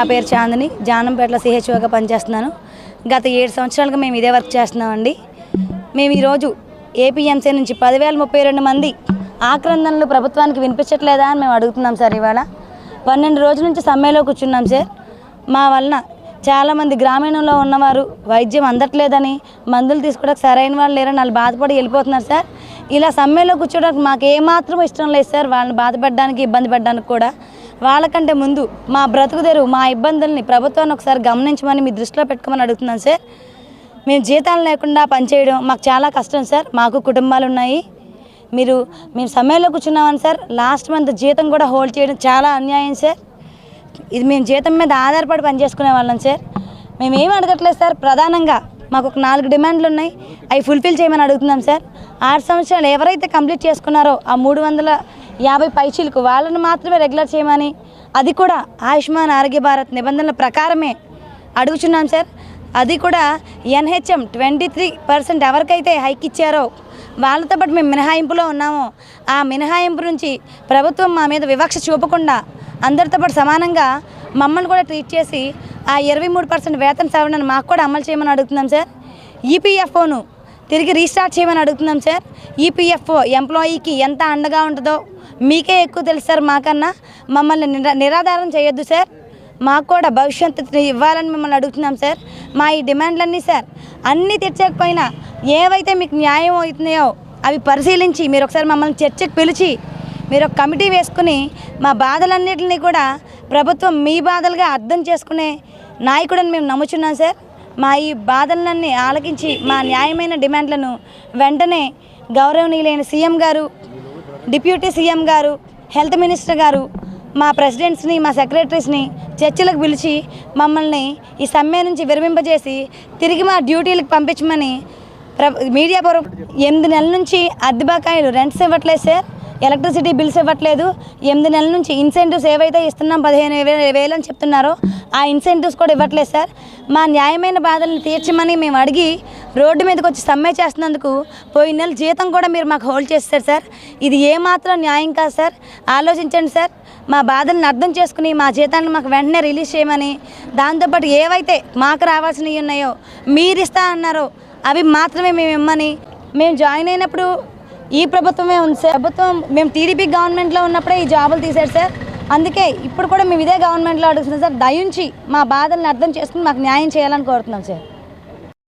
నా పేరు చాందిని. జానంపేటలో సిహెచ్ఓగా పనిచేస్తున్నాను. గత ఏడు సంవత్సరాలుగా మేము ఇదే వర్క్ చేస్తున్నామండి. మేము ఈరోజు ఏపీఎంసీ నుంచి పదివేల ముప్పై రెండు మంది ఆక్రందనలు ప్రభుత్వానికి వినిపించట్లేదా అని మేము అడుగుతున్నాం సార్ ఇవాళ. పన్నెండు రోజుల నుంచి సమ్మెలో కూర్చున్నాం సార్. మా వలన చాలామంది గ్రామీణంలో ఉన్నవారు వైద్యం అందట్లేదని మందులు తీసుకోవడానికి సరైన వాళ్ళు లేరని వాళ్ళు బాధపడి వెళ్ళిపోతున్నారు సార్. ఇలా సమ్మెలో కూర్చోడానికి మాకు ఏమాత్రం ఇష్టం లేదు సార్ వాళ్ళని బాధపడడానికి ఇబ్బంది పడడానికి కూడా. వాళ్ళకంటే ముందు మా బ్రతుకు తెరువు మా ఇబ్బందుల్ని ప్రభుత్వాన్ని ఒకసారి గమనించమని మీ దృష్టిలో పెట్టుకోమని అడుగుతున్నాను సార్. మేము జీతాలు లేకుండా పనిచేయడం మాకు చాలా కష్టం సార్. మాకు కుటుంబాలు ఉన్నాయి. మీరు మేము సమయంలో కూర్చున్నామని సార్. లాస్ట్ మంత్ జీతం కూడా హోల్డ్ చేయడం చాలా అన్యాయం సార్. ఇది మేము జీతం మీద ఆధారపడి పనిచేసుకునే వాళ్ళం సార్. మేము ఏం అడగట్లేదు సార్. ప్రధానంగా మాకు ఒక నాలుగు డిమాండ్లు ఉన్నాయి. అవి ఫుల్ఫిల్ చేయమని అడుగుతున్నాం సార్. ఆరు సంవత్సరాలు ఎవరైతే కంప్లీట్ చేసుకున్నారో ఆ మూడు వందల యాభై పైచీలకు వాళ్ళని మాత్రమే రెగ్యులర్ చేయమని అది కూడా ఆయుష్మాన్ ఆరోగ్య భారత్ నిబంధనల ప్రకారమే అడుగుచున్నాం సార్. అది కూడా ఎన్హెచ్ఎం ట్వంటీ త్రీ పర్సెంట్ ఎవరికైతే హైక్ ఇచ్చారో వాళ్ళతో పాటు మేము మినహాయింపులో ఉన్నామో. ఆ మినహాయింపు నుంచి ప్రభుత్వం మా మీద వివక్ష చూపకుండా అందరితో పాటు సమానంగా మమ్మల్ని కూడా ట్రీట్ చేసి ఆ ఇరవై మూడు పర్సెంట్ వేతన సవరణను మాకు కూడా అమలు చేయమని అడుగుతున్నాం సార్. ఈపీఎఫ్ఓను తిరిగి రీస్టార్ట్ చేయమని అడుగుతున్నాం సార్. ఈపీఎఫ్ఓ ఎంప్లాయీకి ఎంత అండగా ఉంటుందో మీకే ఎక్కువ తెలుసు సార్ మాకన్నా. మమ్మల్ని నిరా నిరాధారం చేయొద్దు సార్. మాకు కూడా భవిష్యత్తు ఇవ్వాలని మిమ్మల్ని అడుగుతున్నాం సార్. మా ఈ డిమాండ్లన్నీ సార్ అన్నీ తెచ్చకపోయినా ఏవైతే మీకు న్యాయం అవుతున్నాయో అవి పరిశీలించి మీరు ఒకసారి మమ్మల్ని చర్చకు పిలిచి మీరు ఒక కమిటీ వేసుకుని మా బాధలన్నింటినీ కూడా ప్రభుత్వం మీ బాధలుగా అర్థం చేసుకునే నాయకుడని మేము నమ్ముచున్నాం సార్. మా ఈ బాధలన్నీ ఆలకించి మా న్యాయమైన డిమాండ్లను వెంటనే గౌరవనీయులైన సీఎం గారు డిప్యూటీ సీఎం గారు హెల్త్ మినిస్టర్ గారు మా ప్రెసిడెంట్స్ని మా సెక్రటరీస్ని చర్చలకు పిలిచి మమ్మల్ని ఈ సమ్మె నుంచి విరమింపజేసి తిరిగి మా డ్యూటీలకు పంపించమని ప్ర మీడియా పూర్వం ఎనిమిది నెలల నుంచి అద్దె బకాయిలు రెంట్స్ ఇవ్వట్లేదు సార్. ఎలక్ట్రిసిటీ బిల్స్ ఇవ్వట్లేదు. ఎనిమిది నెలల నుంచి ఇన్సెంటివ్స్ ఏవైతే ఇస్తున్నాం పదిహేను వేలు అని చెప్తున్నారో ఆ ఇన్సెంటివ్స్ కూడా ఇవ్వట్లేదు సార్. మా న్యాయమైన బాధలను తీర్చమని మేము అడిగి రోడ్డు మీదకి వచ్చి సమ్మె చేస్తున్నందుకు పోయిన నెల జీతం కూడా మీరు మాకు హోల్డ్ చేస్తారు సార్. ఇది ఏమాత్రం న్యాయం కాదు సార్. ఆలోచించండి సార్. మా బాధలను అర్థం చేసుకుని మా జీతాన్ని మాకు వెంటనే రిలీజ్ చేయమని దాంతోపాటు ఏవైతే మాకు రావాల్సినవి ఉన్నాయో మీరు ఇస్తా అన్నారో అవి మాత్రమే మేము ఇమ్మని మేము జాయిన్ అయినప్పుడు ఈ ప్రభుత్వమే ఉంది సార్. ప్రభుత్వం మేము టీడీపీ గవర్నమెంట్లో ఉన్నప్పుడే ఈ జాబులు తీశారు సార్. అందుకే ఇప్పుడు కూడా మేము ఇదే గవర్నమెంట్లో అడుగుతున్నాం సార్. దయించి మా బాధల్ని అర్థం చేసుకుని మాకు న్యాయం చేయాలని కోరుతున్నాం సార్.